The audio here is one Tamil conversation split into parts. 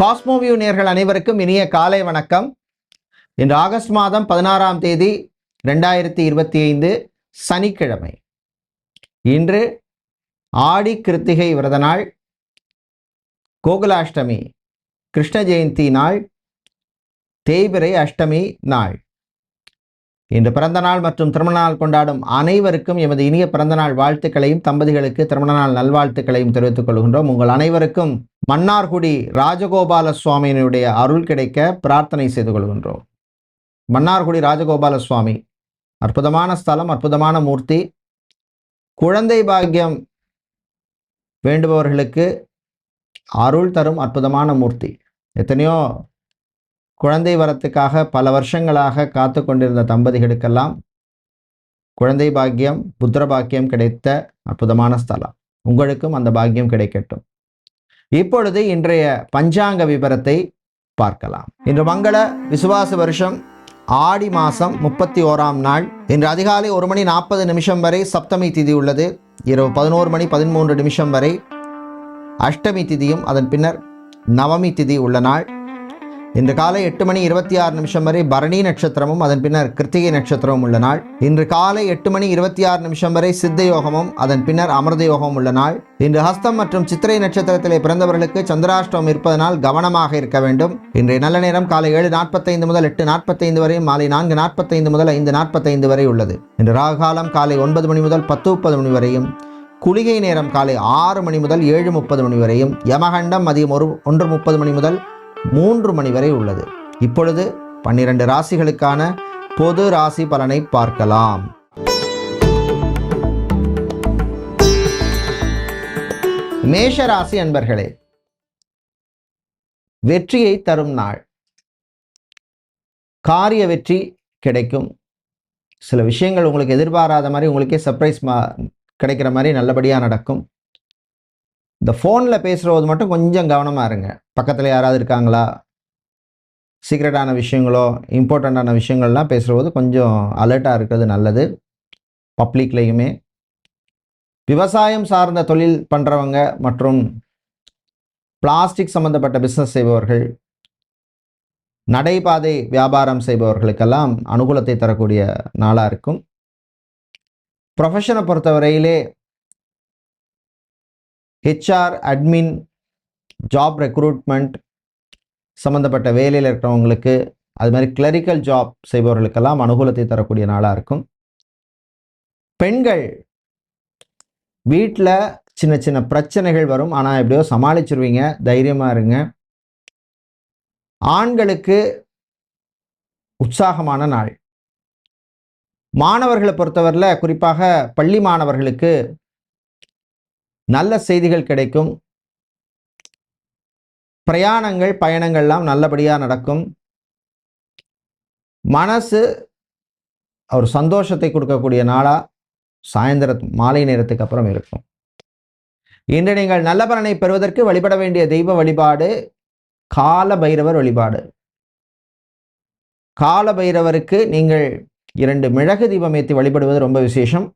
காஸ்மோவியூ நேர்கள் அனைவருக்கும் இனிய காலை வணக்கம். இன்று ஆகஸ்ட் மாதம் பதினாறாம் தேதி ரெண்டாயிரத்தி இருபத்தி ஐந்து சனிக்கிழமை. இன்று ஆடி கிருத்திகை விரத நாள் கோகுலாஷ்டமி கிருஷ்ண ஜெயந்தி நாள் தேய்பிரை அஷ்டமி நாள். இன்று பிறந்த நாள் மற்றும் திருமண நாள் கொண்டாடும் அனைவருக்கும் எமது இனிய பிறந்தநாள் வாழ்த்துக்களையும் தம்பதிகளுக்கு திருமண நாள் நல்வாழ்த்துக்களையும் தெரிவித்துக் கொள்கின்றோம். உங்கள் அனைவருக்கும் மன்னார்குடி ராஜகோபால சுவாமியினுடைய அருள் கிடைக்க பிரார்த்தனை செய்து கொள்கின்றோம். மன்னார்குடி ராஜகோபால சுவாமி அற்புதமான ஸ்தலம் அற்புதமான மூர்த்தி குழந்தை பாக்கியம் வேண்டுபவர்களுக்கு அருள் தரும் அற்புதமான மூர்த்தி. எத்தனையோ குழந்தை வரத்துக்காக பல வருஷங்களாக காத்து கொண்டிருந்த தம்பதிகளுக்கெல்லாம் குழந்தை பாக்கியம் புத்திர பாக்கியம் கிடைத்த அற்புதமான ஸ்தலம். உங்களுக்கும் அந்த பாக்கியம் கிடைக்கட்டும். இப்பொழுது இன்றைய பஞ்சாங்க விபரத்தை பார்க்கலாம். இன்று மங்கள விசுவாச வருஷம் ஆடி மாதம் முப்பத்தி ஓராம் நாள். இன்று அதிகாலை ஒரு மணி நாற்பது நிமிஷம் வரை சப்தமி திதி உள்ளது. இரவு பதினோரு மணி பதிமூன்று நிமிஷம் வரை அஷ்டமி திதியும் அதன் பின்னர் நவமி திதி உள்ள நாள். இன்று காலை எட்டு மணி இருபத்தி ஆறு நிமிஷம் வரை பரணி நட்சத்திரமும் அதன் பின்னர் கிருத்திகை நட்சத்திரமும் உள்ள நாள். இன்று காலை எட்டு மணி இருபத்தி ஆறு நிமிஷம் வரை சித்த யோகமும் அதன் பின்னர் அமிர்த யோகமும் உள்ள நாள். இன்று ஹஸ்தம் மற்றும் சித்திரை நட்சத்திரத்திலே பிறந்தவர்களுக்கு சந்திராஷ்டமம் இருப்பதனால் கவனமாக இருக்க வேண்டும். இன்றைய நல்ல நேரம் காலை ஏழு நாற்பத்தைந்து முதல் எட்டு நாற்பத்தைந்து வரை மாலை நான்கு நாற்பத்தைந்து முதல் ஐந்து நாற்பத்தைந்து வரை உள்ளது. இன்று ராகுகாலம் காலை ஒன்பது மணி முதல் பத்து முப்பது மணி வரையும் குளிகை நேரம் காலை ஆறு மணி முதல் ஏழு முப்பது மணி வரையும் யமகண்டம் மதியம் ஒரு ஒன்று முப்பது மணி முதல் மூன்று மணி வரை உள்ளது. இப்பொழுது பன்னிரண்டு ராசிகளுக்கான பொது ராசி பலனை பார்க்கலாம். மேஷ ராசி அன்பர்களே வெற்றியை தரும் நாள். காரிய வெற்றி கிடைக்கும். சில விஷயங்கள் உங்களுக்கு எதிர்பாராத மாதிரி உங்களுக்கே சர்ப்ரைஸ் மா கிடைக்கிற மாதிரி நல்லபடியாக நடக்கும். இந்த ஃபோனில் பேசுகிறது மட்டும் கொஞ்சம் கவனமாக இருங்க. பக்கத்தில் யாராவது இருக்காங்களா? சீக்ரெட்டான விஷயங்களோ இம்பார்ட்டண்ட்டான விஷயங்கள்லாம் பேசுகிறது கொஞ்சம் அலர்ட்டாக இருக்கிறது நல்லது. பப்ளிக்லேயுமே விவசாயம் சார்ந்த தொழில் பண்ணுறவங்க மற்றும் பிளாஸ்டிக் சம்மந்தப்பட்ட பிஸ்னஸ் செய்பவர்கள் நடைபாதை வியாபாரம் செய்பவர்களுக்கெல்லாம் அனுகூலத்தை தரக்கூடிய நாளாக இருக்கும். ப்ரொஃபஷனை பொறுத்தவரையிலே ஹெச்ஆர் அட்மின் ஜாப் ரெக்ரூட்மெண்ட் சம்மந்தப்பட்ட வேலையில் இருக்கிறவங்களுக்கு அது மாதிரி கிளரிக்கல் ஜாப் செய்பவர்களுக்கெல்லாம் அனுகூலத்தை தரக்கூடிய நாளாக இருக்கும். பெண்கள் வீட்டில் சின்ன சின்ன பிரச்சனைகள் வரும். ஆனால் எப்படியோ சமாளிச்சிருவீங்க. தைரியமாக இருங்க. ஆண்களுக்கு உற்சாகமான நாள். மாணவர்களை பொறுத்தவரையில் குறிப்பாக பள்ளி மாணவர்களுக்கு நல்ல செய்திகள் கிடைக்கும். பிரயாணங்கள் பயணங்கள்லாம் நல்லபடியாக நடக்கும். மனசு ஒரு சந்தோஷத்தை கொடுக்கக்கூடிய நாளாக சாயந்தர மாலை நேரத்துக்கு அப்புறம் இருக்கும். இன்று நீங்கள் நல்ல பலனை பெறுவதற்கு வழிபட வேண்டிய தெய்வ வழிபாடு கால பைரவர் வழிபாடு. கால பைரவருக்கு நீங்கள் இரண்டு மிளகு தீபம் ஏற்றி வழிபடுவது ரொம்ப விசேஷம்.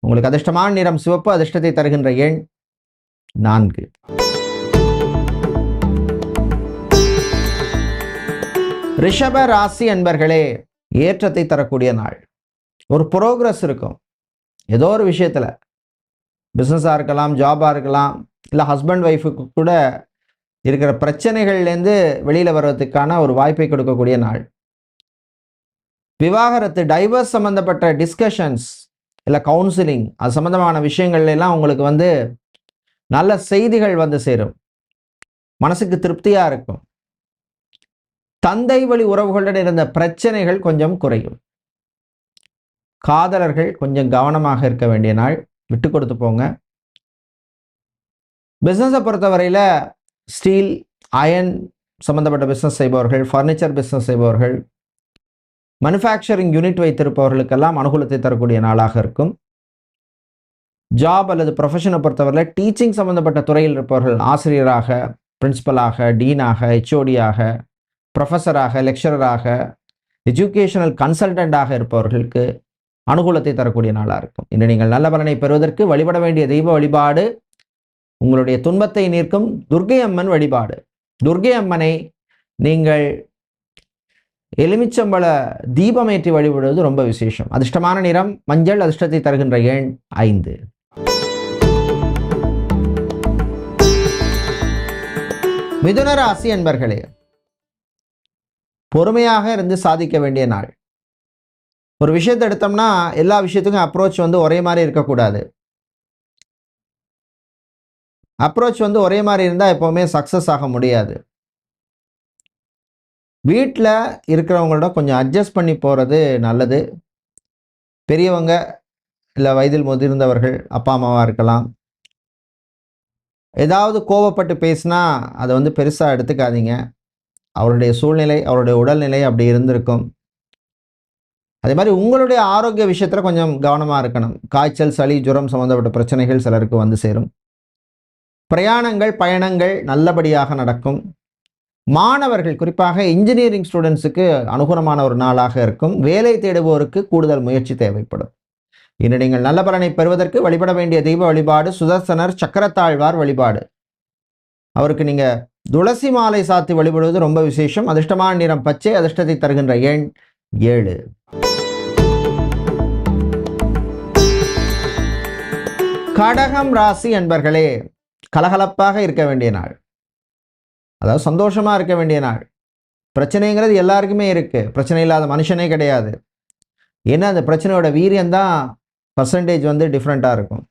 உங்களுக்கு அதிர்ஷ்டமான நிறம் சிவப்பு அதிர்ஷ்டத்தை தருகின்ற எண் நான்கு. ரிஷப ராசி அன்பர்களே ஏற்றத்தை தரக்கூடிய நாள். ஒரு புரோக்ரஸ் இருக்கும். ஏதோ ஒரு விஷயத்தில். பிஸ்னஸாக இருக்கலாம் ஜாபாக இருக்கலாம் இல்லை ஹஸ்பண்ட் ஒய்ஃபுக்கு கூட இருக்கிற பிரச்சனைகள்லேருந்து வெளியில் வர்றதுக்கான ஒரு வாய்ப்பை கொடுக்கக்கூடிய நாள். விவாகரத்து டைவர்ஸ் சம்மந்தப்பட்ட டிஸ்கஷன்ஸ் இல்லை கவுன்சிலிங் அது சம்மந்தமான விஷயங்கள்ல எல்லாம் உங்களுக்கு வந்து நல்ல செய்திகள் வந்து சேரும். மனசுக்கு திருப்தியாக இருக்கும். தந்தை வழி உறவுகளுடன் இருந்த பிரச்சனைகள் கொஞ்சம் குறையும். காதலர்கள் கொஞ்சம் கவனமாக இருக்க வேண்டிய நாள். விட்டு கொடுத்து போங்க. பிஸ்னஸை பொறுத்தவரையில் ஸ்டீல் அயன் சம்மந்தப்பட்ட பிஸ்னஸ் செய்பவர்கள் ஃபர்னிச்சர் பிஸ்னஸ் செய்பவர்கள் மேனுஃபேக்சரிங் யூனிட் வைத்திருப்பவர்களுக்கெல்லாம் அனுகூலத்தை தரக்கூடிய நாளாக இருக்கும். ஜாப் அல்லது ப்ரொஃபஷனை பொறுத்தவரையில் டீச்சிங் சம்மந்தப்பட்ட துறையில் இருப்பவர்கள் ஆசிரியராக பிரின்சிபலாக டீனாக ஹெச்ஓடியாக ப்ரொஃபஸராக லெக்சரராக எஜுகேஷனல் கன்சல்டண்டாக இருப்பவர்களுக்கு அனுகூலத்தை தரக்கூடிய நாளாக இருக்கும். இன்று நீங்கள் நல்ல பலனை பெறுவதற்கு வழிபட வேண்டிய தெய்வ வழிபாடு உங்களுடைய துன்பத்தை நீர்க்கும் துர்க்கை அம்மன் வழிபாடு. துர்கை அம்மனை நீங்கள் எலுமிச்சம்பழ தீபமேற்றி வழிபடுவது ரொம்ப விசேஷம். அதிர்ஷ்டமான நிறம் மஞ்சள் அதிர்ஷ்டத்தை தருகின்ற எண் ஐந்து. மிதுன ராசி என்பர்களே பொறுமையாக இருந்து சாதிக்க வேண்டிய நாள். ஒரு விஷயத்தை எடுத்தோம்னா எல்லா விஷயத்துக்கும் அப்ரோச் வந்து ஒரே மாதிரி இருக்கக்கூடாது. அப்ரோச் வந்து ஒரே மாதிரி இருந்தால் எப்போவுமே சக்ஸஸ் ஆக முடியாது. வீட்டில் இருக்கிறவங்களோட கொஞ்சம் அட்ஜஸ்ட் பண்ணி போகிறது நல்லது. பெரியவங்க இல்லை வயதில் முதிர்ந்தவர்கள் அப்பா அம்மாவாக இருக்கலாம். ஏதாவது கோவப்பட்டு பேசினா அதை வந்து பெருசாக எடுத்துக்காதீங்க. அவருடைய சூழ்நிலை அவருடைய உடல்நிலை அப்படி இருந்திருக்கும். அதே மாதிரி உங்களுடைய ஆரோக்கிய விஷயத்தில் கொஞ்சம் கவனமாக இருக்கணும். காய்ச்சல் சளி ஜுரம் சம்மந்தப்பட்ட பிரச்சனைகள் சிலருக்கு வந்து சேரும். பிரயாணங்கள் பயணங்கள் நல்லபடியாக நடக்கும். மாணவர்கள் குறிப்பாக இன்ஜினியரிங் ஸ்டூடெண்ட்ஸுக்கு அனுகூலமான ஒரு நாளாக இருக்கும். வேலை தேடுவோருக்கு கூடுதல் முயற்சி தேவைப்படும். இன்று நீங்கள் நல்ல பலனை பெறுவதற்கு வழிபட வேண்டிய தெய்வ வழிபாடு சுதர்சனர் சக்கரத்தாழ்வார் வழிபாடு. அவருக்கு நீங்கள் துளசி மாலை சாத்தி வழிபடுவது ரொம்ப விசேஷம். அதிர்ஷ்டமான நிறம் பச்சை அதிர்ஷ்டத்தை தருகின்ற எண் ஏழு. கடகம் ராசி என்பர்களே கலகலப்பாக இருக்க வேண்டிய நாள். அதாவது சந்தோஷமாக இருக்க வேண்டிய நாள். பிரச்சனைங்கிறது எல்லாருக்குமே இருக்குது பிரச்சனை இல்லாத மனுஷனே கிடையாது. ஏன்னா அந்த பிரச்சனையோட வீரியந்தான் பர்சன்டேஜ் வந்து டிஃப்ரெண்ட்டாக இருக்கும்.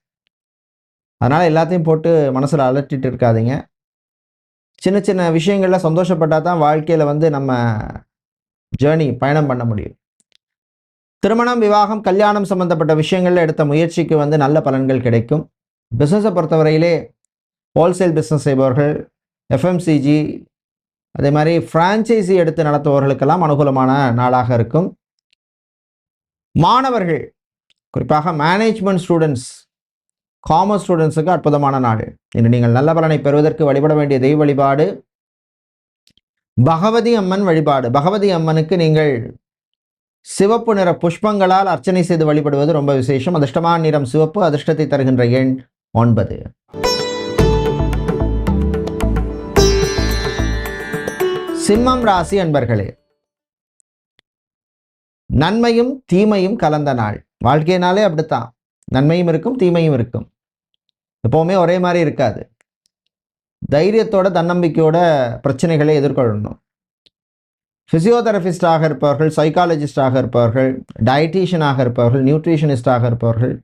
அதனால் எல்லாத்தையும் போட்டு மனசில் அலட்டிட்டு இருக்காதீங்க. சின்ன சின்ன விஷயங்களில் சந்தோஷப்பட்டால் தான் வாழ்க்கையில் வந்து நம்ம ஜேர்னி பயணம் பண்ண முடியும். திருமணம் விவாகம் கல்யாணம் சம்பந்தப்பட்ட விஷயங்களில் எடுத்த முயற்சிக்கு வந்து நல்ல பலன்கள் கிடைக்கும். பிஸ்னஸை பொறுத்தவரையிலே ஹோல்சேல் பிஸ்னஸ் செய்பவர்கள் எஃப்எம்சிஜி அதே மாதிரி ஃப்ரான்ச்சைசி எடுத்து நடத்துபவர்களுக்கெல்லாம் அனுகூலமான நாளாக இருக்கும். மாணவர்கள் குறிப்பாக மேனேஜ்மெண்ட் ஸ்டூடெண்ட்ஸ் காமர்ஸ் ஸ்டூடெண்ட்ஸுக்கு அற்புதமான நாள் இன்று நீங்கள் நல்ல பலனை பெறுவதற்கு வழிபட வேண்டிய தெய்வ வழிபாடு பகவதி அம்மன் வழிபாடு. பகவதி அம்மனுக்கு நீங்கள் சிவப்பு நிற புஷ்பங்களால் அர்ச்சனை செய்து வழிபடுவது ரொம்ப விசேஷம். அதிர்ஷ்டமான நிறம் சிவப்பு அதிர்ஷ்டத்தை தருகின்ற எண் ஒன்பது. சிம்மம் ராசி அன்பர்களே நன்மையும் தீமையும் கலந்த நாள். வாழ்க்கையினாலே அப்படித்தான். நன்மையும் இருக்கும் தீமையும் இருக்கும். எப்போவுமே ஒரே மாதிரி இருக்காது. தைரியத்தோட தன்னம்பிக்கையோட பிரச்சனைகளை எதிர்கொள்ளணும். ஃபிசியோதெரபிஸ்டாக இருப்பவர்கள் சைக்காலஜிஸ்டாக இருப்பவர்கள் டயட்டீஷியனாக இருப்பவர்கள் நியூட்ரிஷனிஸ்டாக இருப்பவர்கள்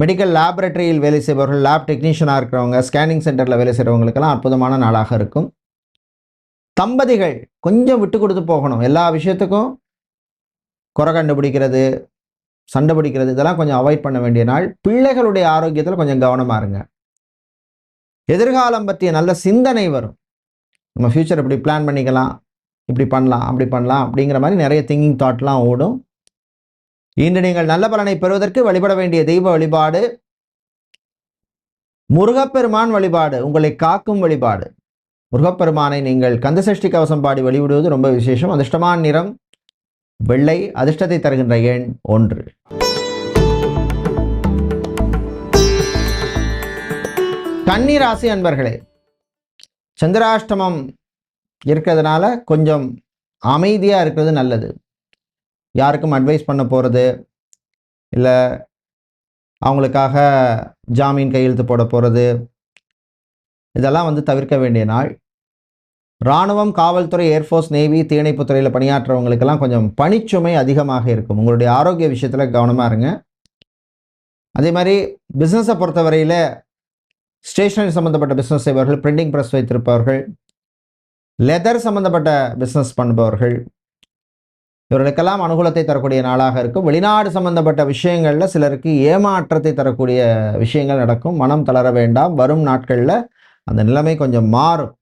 மெடிக்கல் லேபரட்டரியில் வேலை செய்பவர்கள் லேப் டெக்னீஷியனாக இருக்கிறவங்க ஸ்கேனிங் சென்டரில் வேலை செய்கிறவங்களுக்கெல்லாம் அற்புதமான நாளாக இருக்கும். தம்பதிகள் கொஞ்சம் விட்டு கொடுத்து போகணும். எல்லா விஷயத்துக்கும் குறை கண்டுபிடிக்கிறது சண்டை பிடிக்கிறது இதெல்லாம் கொஞ்சம் அவாய்ட் பண்ண வேண்டிய நாள். பிள்ளைகளுடைய ஆரோக்கியத்தில் கொஞ்சம் கவனமாக இருங்க. எதிர்காலம் பற்றிய நல்ல சிந்தனை வரும். நம்ம ஃப்யூச்சர் இப்படி பிளான் பண்ணிக்கலாம் இப்படி பண்ணலாம் அப்படி பண்ணலாம் அப்படிங்கிற மாதிரி நிறைய திங்கிங் தாட்லாம் ஓடும். இன்று நீங்கள் நல்ல பலனை பெறுவதற்கு வழிபட வேண்டிய தெய்வ வழிபாடு முருகப்பெருமான் வழிபாடு உங்களை காக்கும் வழிபாடு. முருகப்பெருமானை நீங்கள் கந்தசஷ்டி கவசம் பாடி வழிவிடுவது ரொம்ப விசேஷம். அதிர்ஷ்டமான நிறம் வெள்ளை அதிர்ஷ்டத்தை தருகின்ற எண் ஒன்று. கன்னிராசி அன்பர்களே சந்திராஷ்டமம் இருக்கிறதுனால கொஞ்சம் அமைதியாக இருக்கிறது நல்லது. யாருக்கும் அட்வைஸ் பண்ண போகிறது இல்லை அவங்களுக்காக ஜாமீன் கையெழுத்து போட போகிறது இதெல்லாம் வந்து தவிர்க்க வேண்டிய நாள். ராணுவம் காவல்துறை ஏர்ஃபோர்ஸ் நேவி தீயணைப்பு துறையில் பணியாற்றுறவங்களுக்கெல்லாம் கொஞ்சம் பணிச்சுமை அதிகமாக இருக்கும். உங்களுடைய ஆரோக்கிய விஷயத்தில் கவனமாக இருங்க. அதே மாதிரி பிஸ்னஸை பொறுத்தவரையில் ஸ்டேஷனரி சம்மந்தப்பட்ட பிஸ்னஸ் செய்பவர்கள் பிரிண்டிங் ப்ரெஸ் வைத்திருப்பவர்கள் லெதர் சம்மந்தப்பட்ட பிஸ்னஸ் பண்ணுபவர்கள் இவர்களுக்கெல்லாம் அனுகூலத்தை தரக்கூடிய நாளாக இருக்கும். வெளிநாடு சம்பந்தப்பட்ட விஷயங்களில் சிலருக்கு ஏமாற்றத்தை தரக்கூடிய விஷயங்கள் நடக்கும். மனம் தளர வேண்டாம். வரும் நாட்களில் அந்த நிலைமை கொஞ்சம் மாறும்.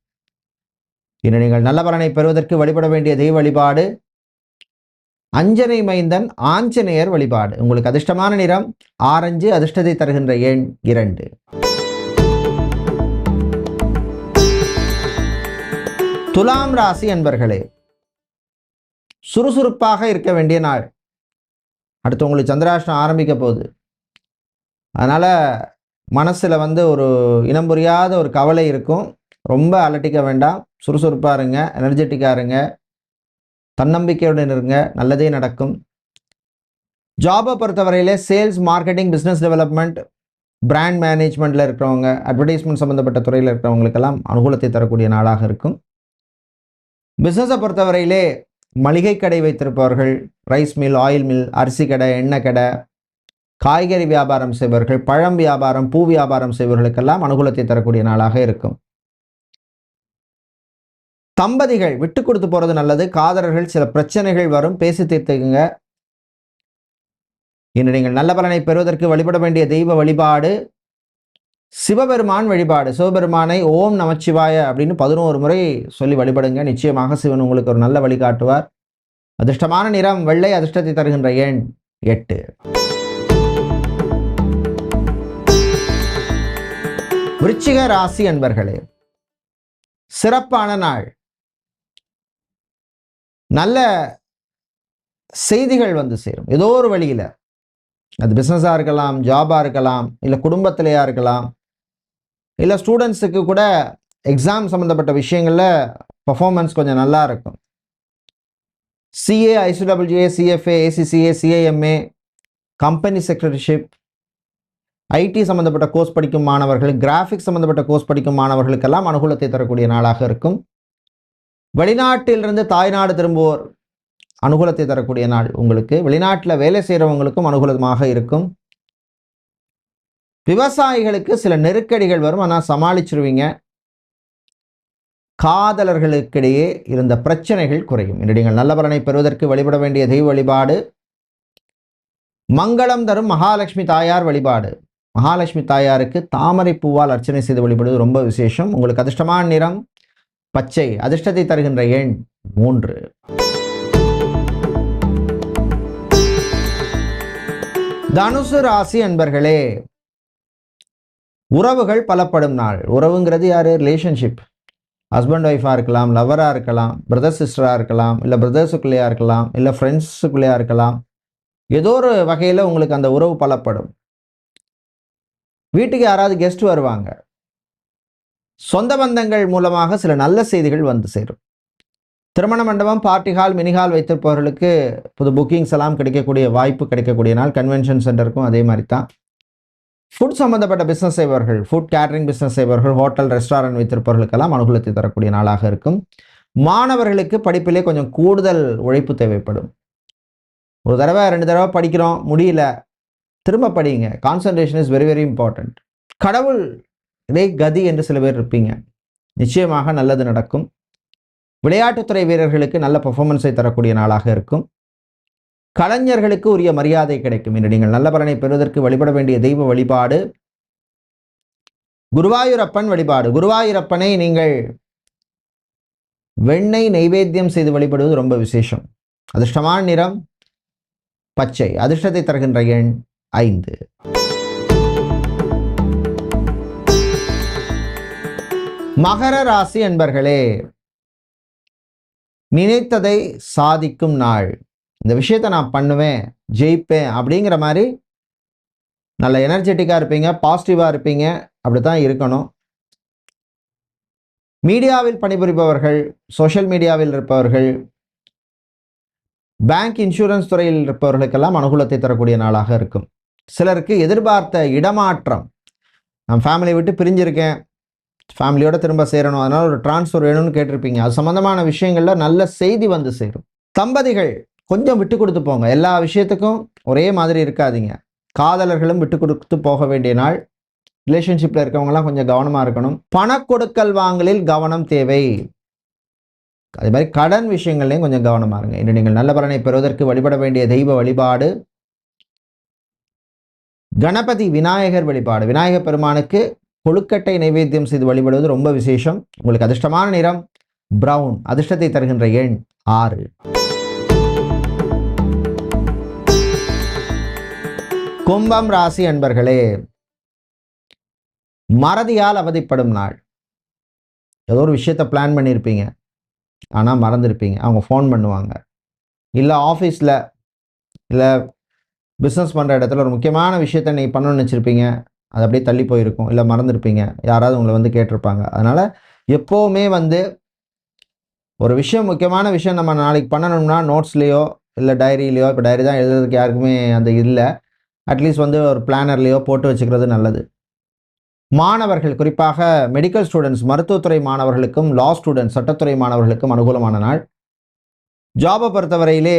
இன்று நீங்கள் நல்ல பலனை பெறுவதற்கு வழிபட வேண்டிய தெய்வ வழிபாடு. அஞ்சனை மைந்தன் ஆஞ்சநேயர் வழிபாடு. உங்களுக்கு அதிர்ஷ்டமான நிறம் ஆரஞ்சு அதிர்ஷ்டத்தை தருகின்ற எண் இரண்டு. துலாம் ராசி என்பர்களே சுறுசுறுப்பாக இருக்க வேண்டிய நாள். அடுத்து உங்களுக்கு சந்திராஷ்டம் ஆரம்பிக்க போகுது. அதனால் மனசில் வந்து ஒரு இனம் புரியாத ஒரு கவலை இருக்கும். ரொம்ப அலட்டிக்க வேண்டாம். சுறுசுறுப்பாக இருங்க எனர்ஜெட்டிக்காக இருங்க தன்னம்பிக்கையுடன் இருங்க நல்லதே நடக்கும். ஜாபை பொறுத்தவரையிலே sales marketing business development brand மேனேஜ்மெண்ட்டில் இருக்கிறவங்க அட்வர்டைஸ்மெண்ட் சம்மந்தப்பட்ட துறையில் இருக்கிறவங்களுக்கெல்லாம் அனுகூலத்தை தரக்கூடிய நாளாக இருக்கும். பிஸ்னஸை பொறுத்தவரையிலே மளிகை கடை வைத்திருப்பவர்கள் ரைஸ் மில் ஆயில் மில் அரிசி கடை எண்ணெய் கடை காய்கறி வியாபாரம் செய்பவர்கள் பழம் வியாபாரம் பூ வியாபாரம் செய்பவர்களுக்கெல்லாம் அனுகூலத்தை தரக்கூடிய நாளாக இருக்கும். தம்பதிகள் விட்டு கொடுத்து போகிறது நல்லது. காதலர்கள் சில பிரச்சனைகள் வரும். பேசி தீர்த்துக்குங்க. இன்று நீங்கள் நல்ல பலனை பெறுவதற்கு வழிபட வேண்டிய தெய்வ வழிபாடு சிவபெருமான் வழிபாடு. சிவபெருமானை ஓம் நமச்சிவாய அப்படின்னு பதினோரு முறை சொல்லி வழிபடுங்க. நிச்சயமாக சிவன் உங்களுக்கு ஒரு நல்ல வழிகாட்டுவார் அதிர்ஷ்டமான நிறம் வெள்ளை அதிர்ஷ்டத்தை தருகின்ற எண் எட்டு. விருச்சிக ராசி அன்பர்களே சிறப்பான நாள். நல்ல செய்திகள் வந்து சேரும். ஏதோ ஒரு வழியில். அது பிஸ்னஸாக இருக்கலாம் ஜாபாக இருக்கலாம் இல்லை குடும்பத்திலையாக இருக்கலாம் இல்லை ஸ்டூடெண்ட்ஸுக்கு கூட எக்ஸாம் சம்மந்தப்பட்ட விஷயங்களில் பர்ஃபார்மன்ஸ் கொஞ்சம் நல்லா இருக்கும். CA ICWA CFA ACCA CAMA company secretaryship IT சம்மந்தப்பட்ட கோர்ஸ் படிக்கும் மாணவர்கள் கிராஃபிக்ஸ் சம்மந்தப்பட்ட கோர்ஸ் படிக்கும் மாணவர்களுக்கெல்லாம் அனுகூலத்தை தரக்கூடிய நாளாக இருக்கும். வெளிநாட்டிலிருந்து தாய்நாடு திரும்புவோர் அனுகூலத்தை தரக்கூடிய நாள் உங்களுக்கு. வெளிநாட்டில் வேலை செய்கிறவங்களுக்கும் அனுகூலமாக இருக்கும். விவசாயிகளுக்கு சில நெருக்கடிகள் வரும். ஆனால் சமாளிச்சிருவீங்க. காதலர்களுக்கிடையே இருந்த பிரச்சனைகள் குறையும். இன்று நீங்கள் நல்ல பலனை பெறுவதற்கு வழிபட வேண்டிய தெய்வ வழிபாடு. மங்களம் தரும் மகாலட்சுமி தாயார் வழிபாடு. மகாலட்சுமி தாயாருக்கு தாமரை பூவால் அர்ச்சனை செய்து வழிபடுவது ரொம்ப விசேஷம். உங்களுக்கு அதிர்ஷ்டமான நிறம். பச்சை அதிர்ஷ்டத்தை தருகின்ற எண் மூன்று. தனுசு ராசி அன்பர்களே உறவுகள் பலப்படும் நாள். உறவுங்கிறது யார்? ரிலேஷன்ஷிப் ஹஸ்பண்ட் ஒய்ஃபாக இருக்கலாம் லவராக இருக்கலாம் பிரதர் சிஸ்டராக இருக்கலாம் இல்லை பிரதர்ஸுக்குள்ளேயா இருக்கலாம் இல்லை ஃப்ரெண்ட்ஸுக்குள்ளேயா இருக்கலாம். ஏதோ ஒரு வகையில் உங்களுக்கு அந்த உறவு பலப்படும். வீட்டுக்கு யாராவது கெஸ்ட் வருவாங்க. சொந்த பந்தங்கள் மூலமாக சில நல்ல செய்திகள் வந்து சேரும். திருமண மண்டபம் பார்ட்டி ஹால் மினி ஹால் வைத்திருப்பவர்களுக்கு புது புக்கிங்ஸ் எல்லாம் கிடைக்கக்கூடிய வாய்ப்பு கிடைக்கக்கூடிய நாள். கன்வென்ஷன் சென்டருக்கும் அதே மாதிரி தான் ஃபுட் சம்மந்தப்பட்ட பிஸ்னஸ் செய்பவர்கள் ஃபுட் கேட்டரிங் பிஸ்னஸ் செய்பவர்கள் ஹோட்டல் ரெஸ்டாரண்ட் வைத்திருப்பவர்களுக்கெல்லாம் அனுகூலத்தை தரக்கூடிய நாளாக இருக்கும். மாணவர்களுக்கு படிப்பிலே கொஞ்சம் கூடுதல் உழைப்பு தேவைப்படும். ஒரு தடவை ரெண்டு தடவை படிக்கிறோம் முடியல திரும்ப படிங்க. Concentration is very very important கடவுள் கதி என்று சில பேர் இருப்பீங்க. நிச்சயமாக நல்லது நடக்கும். விளையாட்டுத்துறை வீரர்களுக்கு நல்ல பெர்ஃபார்மன்ஸை தரக்கூடிய நாளாக இருக்கும். கலைஞர்களுக்கு உரிய மரியாதை கிடைக்கும். என்று நீங்கள் நல்ல பலனை பெறுவதற்கு வழிபட வேண்டிய தெய்வ வழிபாடு. குருவாயூரப்பன் வழிபாடு. குருவாயூரப்பனை நீங்கள் வெண்ணெய் நைவேத்தியம் செய்து வழிபடுவது ரொம்ப விசேஷம். அதிர்ஷ்டமான நிறம் பச்சை. அதிர்ஷ்டத்தை தருகின்ற எண் ஐந்து. மகர ராசி என்பர்களே நினைத்ததை சாதிக்கும் நாள். இந்த விஷயத்தை நான் பண்ணுவேன் ஜெயிப்பேன் அப்படிங்கிற மாதிரி நல்ல எனர்ஜெட்டிக்காக இருப்பீங்க பாசிட்டிவாக இருப்பீங்க அப்படி தான் இருக்கணும். மீடியாவில் பணிபுரிபவர்கள் சோஷியல் மீடியாவில் இருப்பவர்கள் பேங்க் இன்சூரன்ஸ் துறையில் இருப்பவர்களுக்கெல்லாம் அனுகூலத்தை தரக்கூடிய நாளாக இருக்கும். சிலருக்கு எதிர்பார்த்த இடமாற்றம். நான் ஃபேமிலியை விட்டு பிரிஞ்சிருக்கேன் ஃபேமிலியோட திரும்ப சேரணும். அதனால் ஒரு டிரான்ஸ்ஃபர் வேணும்னு கேட்டிருப்பீங்க. அது சம்மந்தமான விஷயங்களில் நல்ல செய்தி வந்து சேரும். தம்பதிகள் கொஞ்சம் விட்டு கொடுத்து போங்க. எல்லா விஷயத்துக்கும் ஒரே மாதிரி இருக்காதீங்க. காதலர்களும் விட்டு கொடுத்து போக வேண்டிய நாள். ரிலேஷன்ஷிப்பில் இருக்கவங்கலாம் கொஞ்சம் கவனமாக இருக்கணும். பண கொடுக்கல் வாங்கலில் கவனம் தேவை. அதே மாதிரி கடன் விஷயங்கள்லையும் கொஞ்சம் கவனமாக இருங்க. இன்று நீங்கள் நல்ல பலனை பெறுவதற்கு வழிபட வேண்டிய தெய்வ வழிபாடு. கணபதி விநாயகர் வழிபாடு. விநாயகர் பெருமானுக்கு கொழுக்கட்டை நைவேத்தியம் செய்து வழிபடுவது ரொம்ப விசேஷம். உங்களுக்கு அதிர்ஷ்டமான நிறம் பிரவுன் அதிர்ஷ்டத்தை தருகின்ற எண் ஆறு. கும்பம் ராசி அன்பர்களே மறதியால் அவதிப்படும் நாள். ஏதோ ஒரு விஷயத்தை பிளான் பண்ணியிருப்பீங்க ஆனால் மறந்துருப்பீங்க. அவங்க ஃபோன் பண்ணுவாங்க. இல்லை ஆஃபீஸில் இல்லை பிஸ்னஸ் பண்ணுற இடத்துல ஒரு முக்கியமான விஷயத்த நீ பண்ணணும்னு வச்சுருப்பீங்க அது அப்படியே தள்ளி போயிருக்கும். இல்லை மறந்துருப்பீங்க. யாராவது உங்களை வந்து கேட்டிருப்பாங்க. அதனால் எப்போவுமே வந்து ஒரு விஷயம் முக்கியமான விஷயம் நம்ம நாளைக்கு பண்ணணும்னா நோட்ஸ்லேயோ இல்லை டைரியிலையோ இப்போ டைரி தான் எழுதுறதுக்கு யாருக்குமே அந்த இல்லை. அட்லீஸ்ட் வந்து ஒரு பிளானர்லேயோ போட்டு வச்சுக்கிறது நல்லது. மாணவர்கள் குறிப்பாக மெடிக்கல் ஸ்டூடெண்ட்ஸ் மருத்துவத்துறை மாணவர்களுக்கும் லா ஸ்டூடெண்ட்ஸ் சட்டத்துறை மாணவர்களுக்கும் அனுகூலமான நாள். ஜாபை பொறுத்தவரையிலே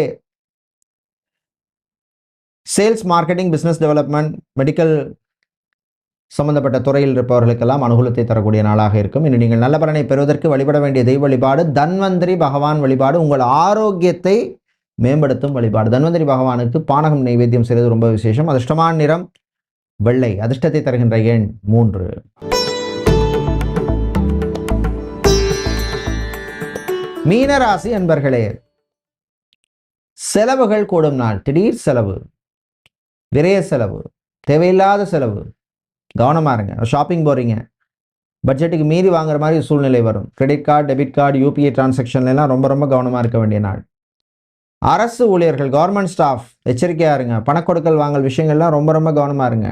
sales marketing business development medical சம்பந்தப்பட்ட துறையில் இருப்பவர்களுக்கெல்லாம் அனுகூலத்தை தரக்கூடிய நாளாக இருக்கும். இன்று நீங்கள் நல்ல பலனை பெறுவதற்கு வழிபட வேண்டிய தெய்வ வழிபாடு தன்வந்திரி பகவான் வழிபாடு உங்கள் ஆரோக்கியத்தை மேம்படுத்தும் வழிபாடு. தன்வந்திரி பகவானுக்கு பானகம் நைவேத்தியம் செய்வது ரொம்ப விசேஷம். அதிர்ஷ்டமான நிறம் வெள்ளை. அதிர்ஷ்டத்தை தருகின்ற எண் மூன்று. மீனராசி அன்பர்களே செலவுகள் கூடும் நாள். திடீர் செலவு விரைய செலவு தேவையில்லாத செலவு கவனமாக இருங்க. ஷாப்பிங் போகிறீங்க பட்ஜெட்டுக்கு மீறி வாங்குற மாதிரி சூழ்நிலை வரும். Credit card debit card UPI டிரான்சாக்ஷன்லாம் ரொம்ப ரொம்ப கவனமாக இருக்க வேண்டிய நாள். அரசு ஊழியர்கள் கவர்மெண்ட் ஸ்டாஃப் எச்சரிக்கையாக இருங்க. பணக்கொடுக்கல் வாங்கல் விஷயங்கள்லாம் ரொம்ப ரொம்ப கவனமாக இருங்க.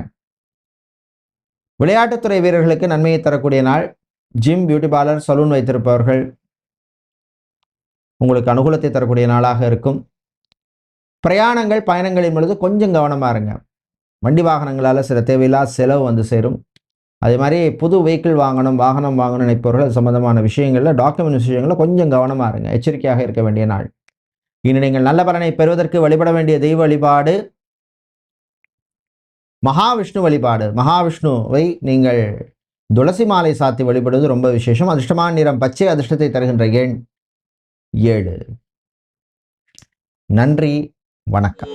விளையாட்டுத்துறை வீரர்களுக்கு நன்மையை தரக்கூடிய நாள். ஜிம் பியூட்டி பார்லர் சலூன் வைத்திருப்பவர்கள். உங்களுக்கு அனுகூலத்தை தரக்கூடிய நாளாக இருக்கும். பிரயாணங்கள் பயணங்களின் பொழுது கொஞ்சம் கவனமாக இருங்க. வண்டி வாகனங்களால் சில தேவையில்லா செலவு வந்து சேரும். அதே மாதிரி புது வெஹிக்கிள் வாங்கணும் வாகனம் வாங்கணும் நினைப்பவர்கள் சம்மந்தமான சம்பந்தமான விஷயங்களில் டாக்குமெண்ட் விஷயங்களில் கொஞ்சம் கவனமாக இருங்க. எச்சரிக்கையாக இருக்க வேண்டிய நாள். இனி நீங்கள் நல்ல பலனை பெறுவதற்கு வழிபட வேண்டிய தெய்வ வழிபாடு மகாவிஷ்ணு வழிபாடு. மகாவிஷ்ணுவை நீங்கள் துளசி மாலை சாத்தி வழிபடுவது ரொம்ப விசேஷம். அதிர்ஷ்டமான நிறம் பச்சை அதிர்ஷ்டத்தை தருகின்ற எண் ஏழு. நன்றி. வணக்கம்.